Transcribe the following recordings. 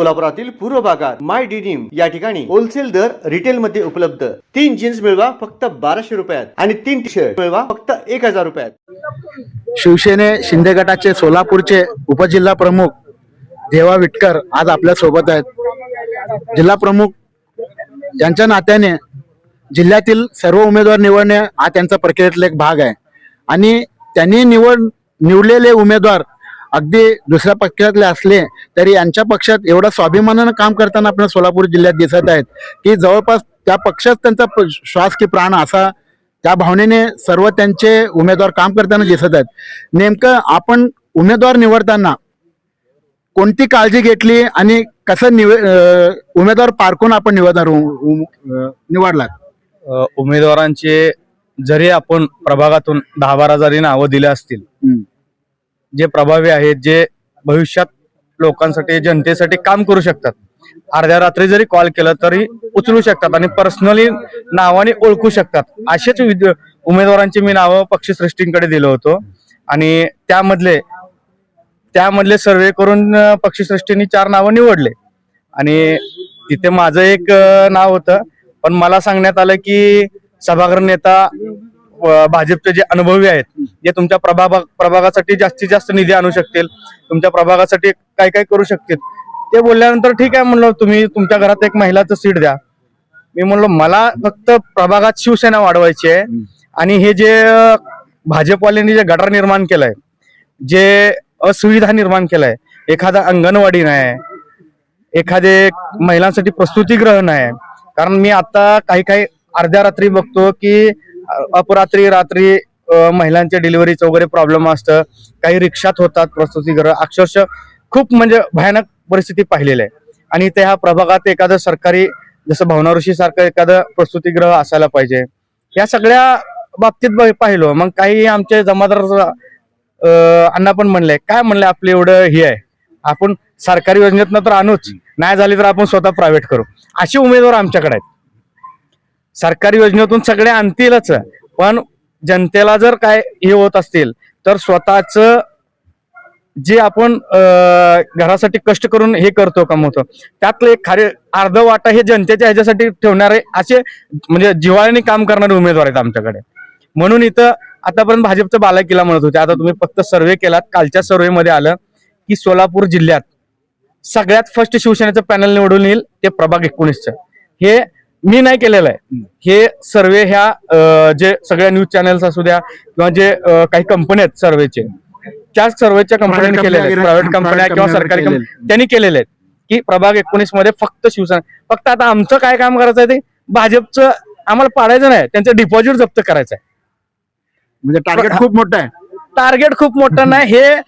सोलापुरातील पूर्व भागात माय डिनिम या ठिकाणी होलसेल दर रिटेल मध्ये उपलब्ध. तीन जीन्स मिळवा फक्त बाराशे रुपयात आणि तीन टी शर्ट मिळवा फक्त एक हजार रुपयात. शिवसेने शिंदे गटाचे सोलापूरचे उपजिल्हा प्रमुख देवा विटकर आज आपल्यासोबत आहेत. जिल्हा प्रमुख यांच्या नात्याने जिल्ह्यातील सर्व उमेदवार निवडणे हा त्यांचा प्रक्रियेतला एक भाग आहे. आणि त्यांनी निवड निवडलेले उमेदवार अगदी दुसऱ्या पक्षातले असले तरी यांच्या पक्षात एवढं स्वाभिमानानं काम करताना आपल्या सोलापूर जिल्ह्यात दिसत आहेत की जवळपास त्या पक्षात त्यांचा श्वास की प्राण असा त्या भावनेने सर्व त्यांचे उमेदवार काम करताना दिसत आहेत नेमकं आपण उमेदवार निवडताना कोणती काळजी घेतली आणि कसं निव उमेदवार पारखून आपण निवडणार निवडलात अ, उमेदवारांचे जरी आपण प्रभागातून दहा बारा जरी नावं दिले असतील. जे प्रभावी आहेत जे भविष्यात लोकांसाठी जनतेसाठी काम करू शकतात. अर्ध्या रात्री जरी कॉल केला तरी उचलू शकतात आणि पर्सनली नावाने ओळखू शकतात. असेच विद्य- उमेदवारांची मी नावं पक्षश्रेष्ठींकडे दिलं होतो. आणि त्यामधले त्यामधले सर्वे करून पक्षश्रेष्ठींनी चार नावं निवडले. आणि तिथे माझं एक नाव होतं. पण मला सांगण्यात आलं की सभागृह नेता भाजपचे जे अनुभवी आहेत जे तुमच्या प्रभाग प्रभागासाठी जास्तीत जास्त निधी आणू शकतील तुमच्या प्रभागासाठी काय काय करू शकतील ते बोलल्यानंतर ठीक आहे म्हणलं तुम्ही तुमच्या घरात एक महिलाचं सीट द्या. मी म्हणलो मला फक्त प्रभागात शिवसेना वाढवायची आहे आणि हे जे भाजपवाल्यांनी जे गटार निर्माण केलंय जे असुविधा निर्माण केलाय एखादा अंगणवाडी नाही एखादे महिलांसाठी प्रस्तुतीगृह नाही कारण मी आता काही काही अर्ध्या रात्री बघतो की अपरात्री रात्री महिलांच्या डिलिव्हरीचं वगैरे प्रॉब्लेम असतं. काही रिक्षात होतात प्रस्तुतीगृह अक्षरशः खूप म्हणजे भयानक परिस्थिती पाहिलेली आहे. आणि ते ह्या प्रभागात एखादं सरकारी जसं भावना ऋषी सारखं एखादं प्रस्तुतीगृह असायला पाहिजे. या सगळ्या बाबतीत ब- मग काही आमचे जमादार अण्णा पण म्हणले काय म्हणले आपलं एवढं हे आहे? आपण सरकारी योजनेतनं तर आणूच. नाही झाली तर आपण स्वतः प्रायव्हेट करू. असे उमेदवार आमच्याकडे आहेत. सरकारी योजनेतून सगळे आणतीलच. पण जनतेला जर काय हे होत असतील तर स्वतःच जे आपण घरासाठी कष्ट करून हे करतो कमवतो त्यातलं एक खरे अर्ध वाटा हे जनतेच्या ह्याच्यासाठी ठेवणारे असे म्हणजे जिवाळ्याने काम करणारे उमेदवार आहेत आमच्याकडे. म्हणून इथं आतापर्यंत भाजपचं बालाकिल्ला म्हणत होते. आता तुम्ही फक्त सर्वे केलात कालच्या सर्वेमध्ये आलं की सोलापूर जिल्ह्यात सगळ्यात फर्स्ट शिवसेनेचं पॅनल निवडून येईल ते प्रभाग एकोणीसचं. हे मी नाही केलेलं आहे. हे सर्वे ह्या जे सगळ्या न्यूज चॅनल्स असू द्या किंवा जे काही कंपनी आहेत सर्वेचे त्याच सर्वेच्या कंपन्यांनी केलेले आहेत. प्रायव्हेट कंपन्या किंवा सरकारी त्यांनी केलेले आहेत की प्रभाग एकोणीसमध्ये फक्त शिवसेना फक्त आता आमचं काय काम करायचं आहे ते भाजपचं आम्हाला पाडायचं नाही. त्यांचं डिपॉझिट जप्त करायचं आहे. म्हणजे टार्गेट खूप मोठं आहे. टार्गेट खूप मोठं नाही. हे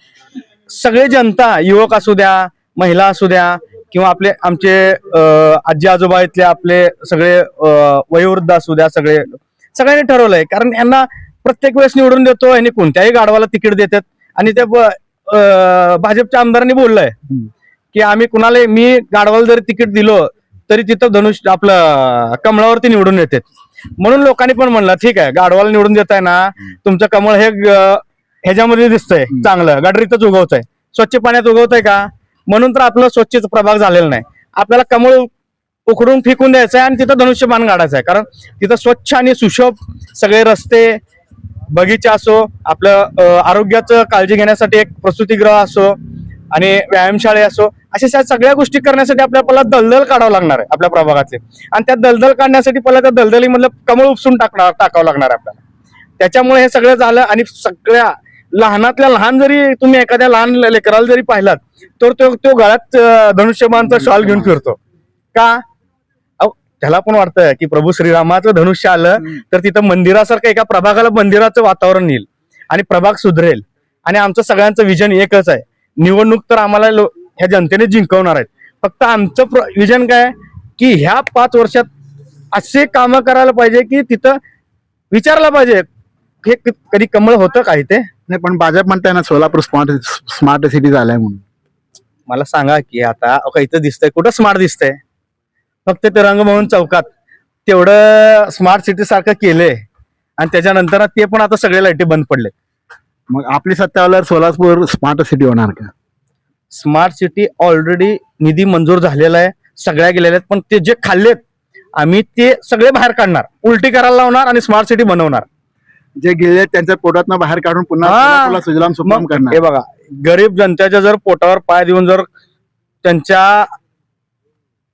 सगळे जनता युवक असू द्या महिला असू द्या किंवा आपले आमचे आजी आजोबा इथले आपले सगळे वयोवृद्ध असू द्या सगळे सगळ्यांनी ठरवलंय. कारण यांना प्रत्येक वेळेस निवडून देतो यांनी कोणत्याही गाडवाला तिकीट देतात. आणि अं, भाजपच्या आमदारांनी बोललंय की आम्ही कुणाला मी गाडवाला जरी तिकीट दिलो तरी तिथं धनुष आपलं कमळावरती निवडून येतात. म्हणून लोकांनी पण म्हणलं ठीक आहे गाडवाला निवडून देताय ना तुमचं कमळ हे ह्याच्यामध्ये दिसतंय चांगलं गडरीतच उगवतंय. स्वच्छ पाण्यात उगवतंय का? म्हणून तर आपलं स्वच्छ प्रभाग झालेला नाही. आपल्याला कमळ उकडून फेकून द्यायचं आहे आणि तिथं धनुष्यबाण काढायचं आहे. कारण तिथं स्वच्छ आणि सुशोभ सगळे रस्ते बगीचा असो आपलं आरोग्याचं काळजी घेण्यासाठी एक प्रसूतीगृह असो आणि व्यायामशाळे असो अशा सगळ्या गोष्टी करण्यासाठी आपल्याला पहिला दलदल काढावं लागणार आहे आपल्या प्रभागाचे आणि त्या दलदल काढण्यासाठी पहिला त्या दलदलीमधलं कमळ उपसून टाकणार टाकावं लागणार आहे आपल्याला. त्याच्यामुळे हे सगळं झालं आणि सगळ्या लहानातल्या लहान जरी तुम्ही एखाद्या लहान लेकराला जरी पाहिलात तर तो तो गळ्यात धनुष्यबाणचा शॉल घेऊन फिरतो. का? त्याला पण वाटतं की प्रभू श्रीरामाचं धनुष्य आलं तर तिथं मंदिरासारखं एका प्रभागाला मंदिराचं वातावरण येईल आणि प्रभाग सुधरेल. आणि आमचं सगळ्यांचं विजन एकच आहे. निवडणूक तर आम्हाला लो- ह्या जनतेने जिंकवणार आहेत. फक्त आमचं विजन काय? की ह्या पाच वर्षात असे कामं करायला पाहिजे की तिथं विचारलं पाहिजे. हे क- कधी कमळ होतं का इथे? नाही पण भाजप म्हणताय ना सोलापूर स्मार्ट स्मार्ट सिटी झालाय म्हणून. मला सांगा की आता अहो, इथं दिसतंय. कुठं स्मार्ट दिसतंय? फक्त ते रंगमोहन चौकात. तेवढं स्मार्ट सिटी सारखं केलंय. आणि त्याच्यानंतर ते पण आता सगळे लाईटी बंद पडले मग आपली सत्ता आल्यावर सोलापूर स्मार्ट सिटी होणार का? स्मार्ट सिटी ऑलरेडी निधी मंजूर झालेला आहे. सगळ्या गेलेल्या आहेत. पण ते जे खाल्लेत आम्ही ते सगळे बाहेर काढणार. उलटी करायला लावणार आणि स्मार्ट सिटी बनवणार. जे गेले त्यांच्या पोटातनं बाहेर काढून पुन्हा सुजलाम सुफलाम करणार. हे बघा गरीब जनतेच्या जर पोटावर पाय देऊन जर त्यांच्या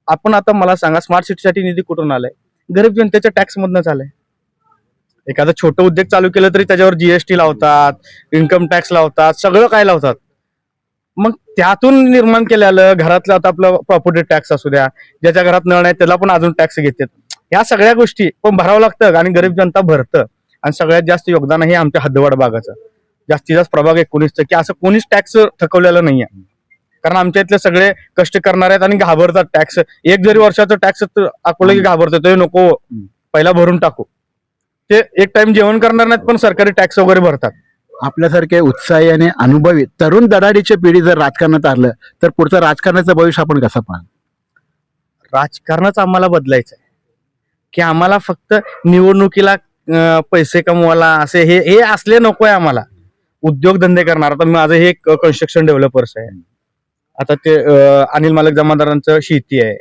आपण आता मला सांगा स्मार्ट सिटीसाठी निधी कुठून आलाय? गरीब जनतेच्या टॅक्स मधनच आलाय एखादं छोटं उद्योग चालू केलं तरी त्याच्यावर जीएसटी लावतात इन्कम टॅक्स लावतात सगळं काय लावतात? मग त्यातून निर्माण केलेलं घरातलं आता आपलं प्रॉपर्टी टॅक्स असू द्या ज्याच्या घरात नळ नाही त्याला पण अजून टॅक्स घेतात. ह्या सगळ्या गोष्टी पण भरावं लागतं आणि गरीब जनता भरतं. आणि सगळ्यात जास्त योगदान आहे आमच्या हद्दवाड भागाचं. जास्तीत जास्त प्रभाग एकोणीसचं की असं कोणीच टॅक्स थकवलेलं नाहीये. कारण आमच्या इथले सगळे कष्ट करणार आहेत आणि घाबरतात टॅक्स. एक जरी वर्षाचं टॅक्स अकोला की घाबरतात ते नको. पहिला भरून टाकू. ते एक टाइम जेवण करणार नाहीत पण सरकारी टॅक्स वगैरे भरतात. आपल्यासारखे उत्साही आणि अनुभवी तरुण दडाडीची पिढी जर राजकारणात आलं तर पुढचं राजकारणाचं भविष्य आपण कसं पाहाल राजकारणच आम्हाला बदलायचं आहे की आम्हाला फक्त निवडणुकीला पैसे कमवायला असे हे हे असले नको आहे आम्हाला उद्योगधंदे करणार. आता माझं हे कन्स्ट्रक्शन डेव्हलपर्स आहे. आता ते अनिल मालक जमादारांचं शेती आहे.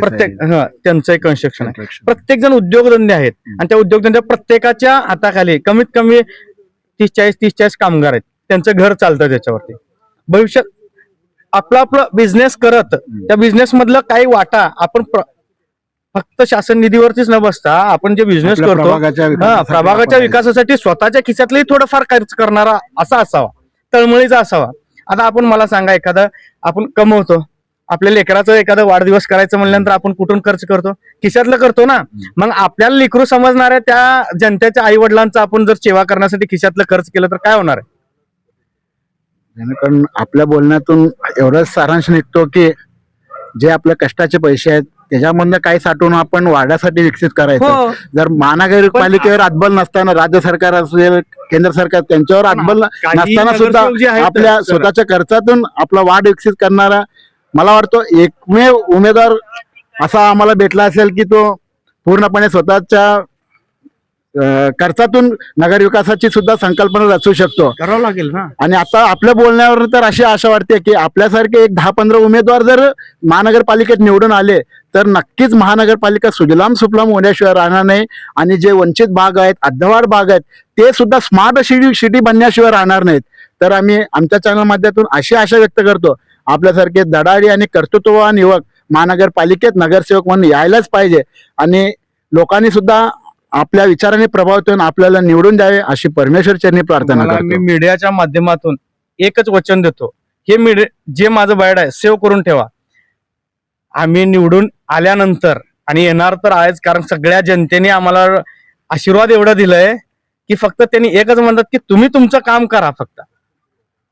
प्रत्येक हं, त्यांचं एक कन्स्ट्रक्शन आहे. प्रत्येक जण उद्योगधंदे आहेत. आणि त्या उद्योगधंद्या प्रत्येकाच्या हाताखाली कमीत कमी तीस चाळीस तीस चाळीस कामगार आहेत. त्यांचं घर चालतं त्याच्यावरती. भविष्यात आपलं आपलं बिझनेस करत त्या बिझनेस मधलं काही वाटा आपण फक्त शासन निधीवरतीच न बसता आपण जे बिझनेस करतो प्रभागाच्या हा विकासासाठी प्रभागाच्या वापरायचं. विकासासाठी स्वतःच्या खिशातलंही थोडंफार खर्च करणारा असा असावा तळमळीचा असावा. आता आपण मला सांगा एखादं आपण कमवतो आपल्या लेकराचं एखादं वाढदिवस करायचं म्हणल्यानंतर आपण कुठून खर्च करतो? खिशातलं करतो ना. मग आपल्याला लेकरू समजणाऱ्या त्या जनतेच्या आई वडिलांचा आपण जर सेवा करण्यासाठी खिशातलं खर्च केलं तर काय होणार? आहे जेणेकरून आपल्या बोलण्यातून एवढंच सारांश निघतो की जे आपल्या कष्टाचे पैसे आहेत त्याच्यामधनं काही साठवून आपण वाड्यासाठी विकसित करायचं. हो. जर महानगरपालिकेवर हातबल नसताना राज्य सरकार असेल केंद्र सरकार त्यांच्यावर हातबल नसताना सुद्धा आपल्या स्वतःच्या खर्चातून आपला वाढ विकसित करणारा मला वाटतं एकमेव उमेदवार असा आम्हाला भेटला असेल की तो पूर्णपणे स्वतःच्या खर्चातून नगरविकासाची सुद्धा संकल्पना रचू शकतो. करावं लागेल ना. आणि आता आपल्या बोलण्यावर तर अशी आशा वाटते की आपल्यासारखे एक दहा पंधरा उमेदवार जर महानगरपालिकेत निवडून आले तर नक्कीच महानगरपालिका सुजलाम सुफलाम होण्याशिवाय राहणार नाही. आणि जे वंचित भाग आहेत अद्धवाड भाग आहेत ते सुद्धा स्मार्ट सिटी सिटी बनण्याशिवाय राहणार नाहीत. तर आम्ही आमच्या चॅनल माध्यमातून अशी आशा व्यक्त करतो आपल्यासारखे दडाडी आणि कर्तृत्ववान युवक महानगरपालिकेत नगरसेवक म्हणून यायलाच पाहिजे. आणि लोकांनी सुद्धा आपल्या विचाराने प्रभावित होऊन आपल्याला निवडून द्यावे अशी परमेश्वर चरणी प्रार्थना मी मीडियाच्या माध्यमातून एकच वचन देतो. हे मीडिया जे माझं बायड आहे सेव्ह करून ठेवा. आम्ही निवडून आल्यानंतर आणि येणार तर आहेच कारण सगळ्या जनतेने आम्हाला आशीर्वाद एवढा दिलाय की फक्त त्यांनी एकच म्हणतात की तुम्ही तुमचं काम करा फक्त.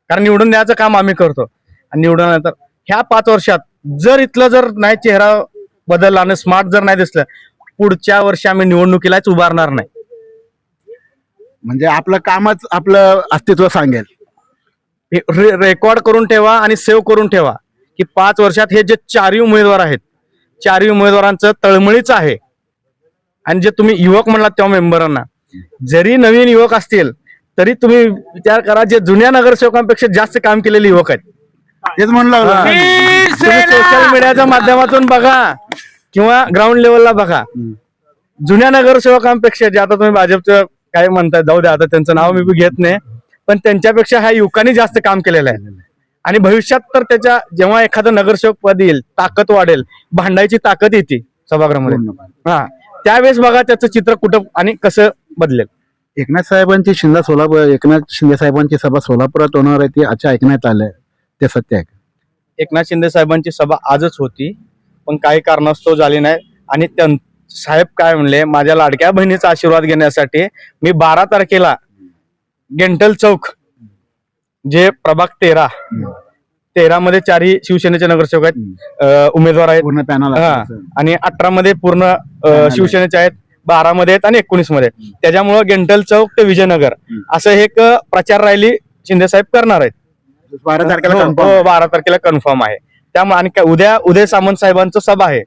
कारण निवडून द्यायचं काम आम्ही करतो. आणि निवडून आल्यानंतर ह्या पाच वर्षात जर इथलं जर नाही चेहरा बदलला आणि स्मार्ट जर नाही दिसलं पुढच्या वर्षी आम्ही निवडणुकीलाच उभारणार नाही. म्हणजे आपलं कामच आपलं अस्तित्व सांगेल. रे- रेकॉर्ड करून ठेवा आणि सेव्ह करून ठेवा. की पाच वर्षात हे जे चारही उमेदवार आहेत चारही उमेदवारांचं तळमळीच आहे. आणि जे तुम्ही युवक म्हणलात तेव्हा मेंबरांना जरी नवीन युवक असतील तरी तुम्ही विचार करा जे जुन्या नगरसेवकांपेक्षा जास्त काम केलेले युवक आहेत. तेच म्हणलं सोशल मीडियाच्या माध्यमातून बघा किंवा ग्राउंड लेवलला बघा. जुन्या नगरसेवकांपेक्षा जे आता तुम्ही भाजपचं काय म्हणताय जाऊ द्या आता त्यांचं नाव मी घेत नाही पण त्यांच्यापेक्षा ह्या युवकांनी जास्त काम केलेलं आहे. आणि भविष्यात तर त्याच्या जेव्हा एखादं नगरसेवक पद येईल ताकद वाढेल भांडायची ताकद येते सभागृहामध्ये. हा त्यावेळेस बघा त्याचं चित्र कुठं आणि कसं बदलेल. एकनाथ साहेबांची शिंदा सोलापूर एकनाथ शिंदे साहेबांची सभा सोलापुरात होणार आहे ती अच्छा ऐकण्यात आलंय. ते सत्य आहे? एकनाथ शिंदे साहेबांची सभा आजच होती पण काही कारणास्तव झाली नाही. आणि त्यां साहेब काय म्हणले माझ्या लाडक्या बहिणीचा आशीर्वाद घेण्यासाठी मी बारा तारखेला गेंटल चौक जे प्रभाग तेरा तेरा मध्ये चारही शिवसेनेचे नगरसेवक आहेत उमेदवार आहेत. पूर्ण पॅनल. आणि अठरा मध्ये पूर्ण. शिवसेनेचे आहेत बारा मध्ये आहेत आणि एकोणीसमध्ये त्याच्यामुळं गेंटल चौक ते विजयनगर. असं एक प्रचार रॅली शिंदे साहेब करणार आहेत. बारा तारखेला हो. हो, बारा तारखेला कन्फर्म आहे. त्यामुळे आणि काय उद्या उदय सामंत साहेबांचं सभा आहे.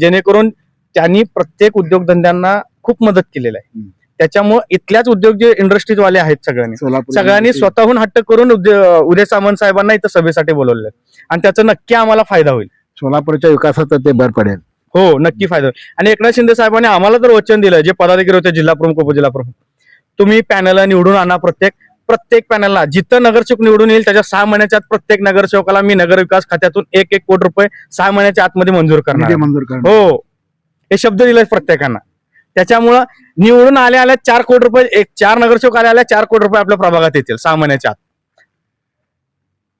जेणेकरून त्यांनी प्रत्येक उद्योगधंद्यांना खूप मदत केलेली आहे. त्याच्यामुळे इथल्याच उद्योग जे इंडस्ट्रीज वाले आहेत सगळ्यांनी. सगळ्यांनी स्वतःहून हट्ट करून उद्य- सामंत साहेबांना इथं सभेसाठी बोलवले आणि त्याचा नक्की आम्हाला फायदा होईल. सोलापूरच्या विकासात ते भर पडेल. हो नक्की फायदा होईल. आणि एकनाथ शिंदे साहेबांनी आम्हाला तर वचन दिलं जे पदाधिकारी होते जिल्हा प्रमुख उपजिल्हा प्रमुख. तुम्ही पॅनलला निवडून आणा प्रत्येक प्रत्येक पॅनलला. जिथं नगरसेवक निवडून येईल त्याच्या सहा महिन्याच्या आत प्रत्येक नगरसेवकाला मी नगर विकास खात्यातून एक एक कोटी रुपये सहा महिन्याच्या आतमध्ये मंजूर करणार. मंजूर करणं हो. हे शब्द दिले प्रत्येकांना. त्याच्यामुळं निवडून आल्या आल्या चार कोटी रुपये एक चार नगरसेवक आल्या आल्या चार कोटी रुपये आपल्या प्रभागात येतील सहा महिन्याच्या आत.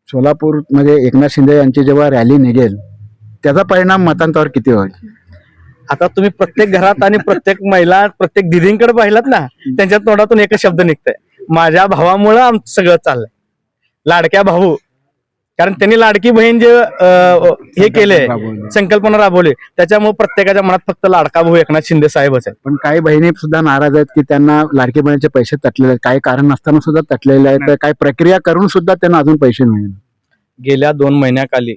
सोलापूरमध्ये एकनाथ शिंदे यांची जेव्हा रॅली निघेल त्याचा परिणाम मतांतावर किती होईल? आता तुम्ही प्रत्येक घरात आणि प्रत्येक महिला प्रत्येक दिदींकडे पाहिलात ना त्यांच्या तोंडातून एकच शब्द निघतंय. माझ्या भावामुळं आमचं सगळं चाललंय. लाडक्या भाऊ कारण त्यांनी लाडकी बहीण जे हे केले. संकल्पना राबवली त्याच्यामुळे प्रत्येकाच्या मनात फक्त लाडका भाऊ एकनाथ शिंदे साहेबच आहे पण काही बहिणी सुद्धा नाराज आहेत की त्यांना लाडकी बहिणीचे पैसे तटलेले आहेत. काही कारण नसताना सुद्धा तटलेले आहेत. तर काही प्रक्रिया करून सुद्धा त्यांना अजून पैसे मिळेल. गेल्या दोन महिन्याखाली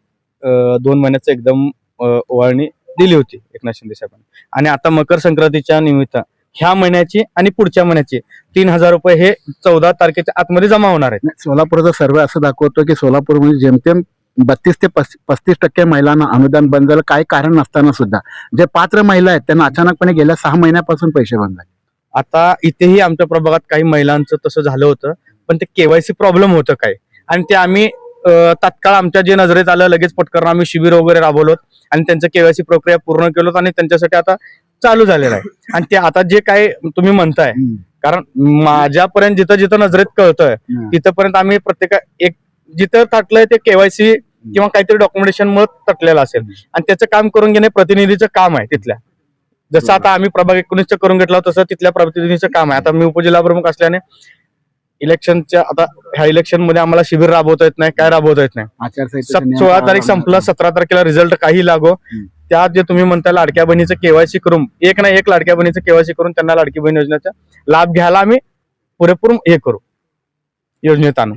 दोन महिन्याचं एकदम ओवाळणी दिली होती एकनाथ शिंदे साहेबांनी. आणि आता मकर संक्रांतीच्या निमित्त ह्या महिन्याची आणि पुढच्या महिन्याची. तीन हजार रुपये हे चौदा तारखेच्या आतमध्ये जमा होणार आहेत. नाही, सोलापूरचा सर्वे असं दाखवतो की सोलापूरमध्ये जेमतेम बत्तीस ते पस- पस्तीस टक्के महिलांना अनुदान बंद झालं काही कारण नसताना सुद्धा. जे पात्र महिला आहेत त्यांना अचानकपणे गेल्या सहा महिन्यापासून पैसे बंद झाले आता इथेही आमच्या प्रभागात काही महिलांचं तसं झालं होतं पण ते केवायसी प्रॉब्लेम होतं काय? आणि ते आम्ही तात्काळ आमच्या जे नजरेत आलं लगेच पटकन आम्ही शिबिर वगैरे राबवलो आणि त्यांचं केवायसी प्रक्रिया पूर्ण केलो आणि त्यांच्यासाठी आता चालू झालेलं आहे. आणि ते आता जे काय तुम्ही म्हणताय. कारण माझ्यापर्यंत जिथं जिथं नजरेत कळतंय. तिथपर्यंत आम्ही प्रत्येक एक जिथं तटलंय ते केवायसी किंवा काहीतरी डॉक्युमेंटेशन मुळे तटलेलं असेल. आणि त्याचं काम करून घेणे प्रतिनिधीचं काम आहे तिथल्या. जसं आता आम्ही प्रभाग एकोणीसचं करून घेतलं तसं तिथल्या प्रतिनिधीचं काम आहे. आता मी उपजिल्हा प्रमुख असल्याने इलेक्शनच्या आता ह्या इलेक्शनमध्ये आम्हाला शिबिर राबवता येत नाही काय राबवता येत नाही. सोळा तारीख संपला. सतरा तारखेला रिझल्ट काही लागो. त्यात जे तुम्ही म्हणता लाडक्या बहिणीचं केवायसी करून एक ना एक लाडक्या बहिणीचं केवायसी करून त्यांना लाडकी बहीण योजनेचा लाभ घ्यायला आम्ही पुरेपूर हे करू. योजनेत आणू.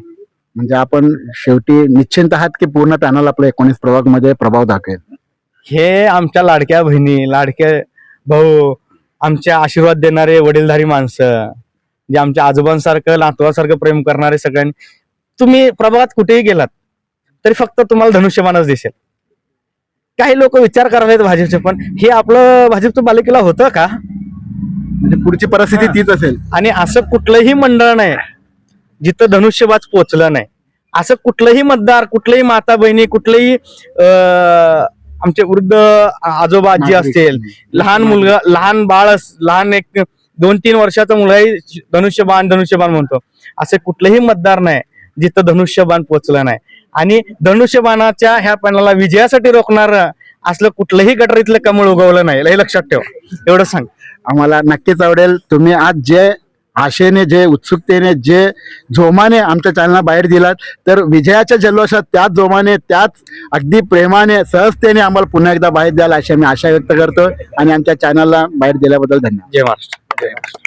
म्हणजे आपण शेवटी निश्चिंत आहात की पूर्ण पॅनल आपल्या एकोणीस प्रभागमध्ये प्रभाव दाखवेल? हे आमच्या लाडक्या बहिणी लाडके भाऊ आमच्या आशीर्वाद देणारे वडीलधारी माणसं जे आमच्या आजोबांसारखं नातवासारखं प्रेम करणारे सगळ्यांनी तुम्ही प्रभागात कुठेही गेलात तरी फक्त तुम्हाला धनुष्यबाणच दिसेल. काही लोक विचार करायला भाजपचे पण हे आपलं भाजपचं बालिकेला होतं का? म्हणजे पुढची परिस्थिती. तीच असेल. आणि असं कुठलंही मंडळ नाही जिथं धनुष्यबाज पोचलं नाही. असं कुठलंही मतदार कुठलंही माता बहिणी कुठलेही अं, आमचे वृद्ध आजोबा आजी असतील लहान मुलगा लहान बाळ लहान एक दोन तीन वर्षाचा मुलगाही धनुष्यबाण धनुष्यबाण म्हणतो. असे कुठलेही मतदार नाही जिथं धनुष्यबाण पोचलं नाही. आणि धनुष्यबाणाच्या ह्या पॅनलला विजयासाठी रोखणार असलं कुठलंही गटारीतलं कमळ उगवलं नाही. हे लक्षात ठेवा. एवढं सांग. आम्हाला नक्कीच आवडेल. तुम्ही आज जे आशेने जे उत्सुकतेने जे जोमाने आमच्या चॅनलला बाहेर दिलात तर विजयाच्या जल्लोषात त्याच जोमाने त्याच अगदी प्रेमाने सहजतेने आम्हाला पुन्हा एकदा बाहेर द्याल अशी आम्ही आशा व्यक्त करतो. आणि आमच्या चॅनलला बाहेर दिल्याबद्दल धन्यवाद. जय महाराष्ट्र.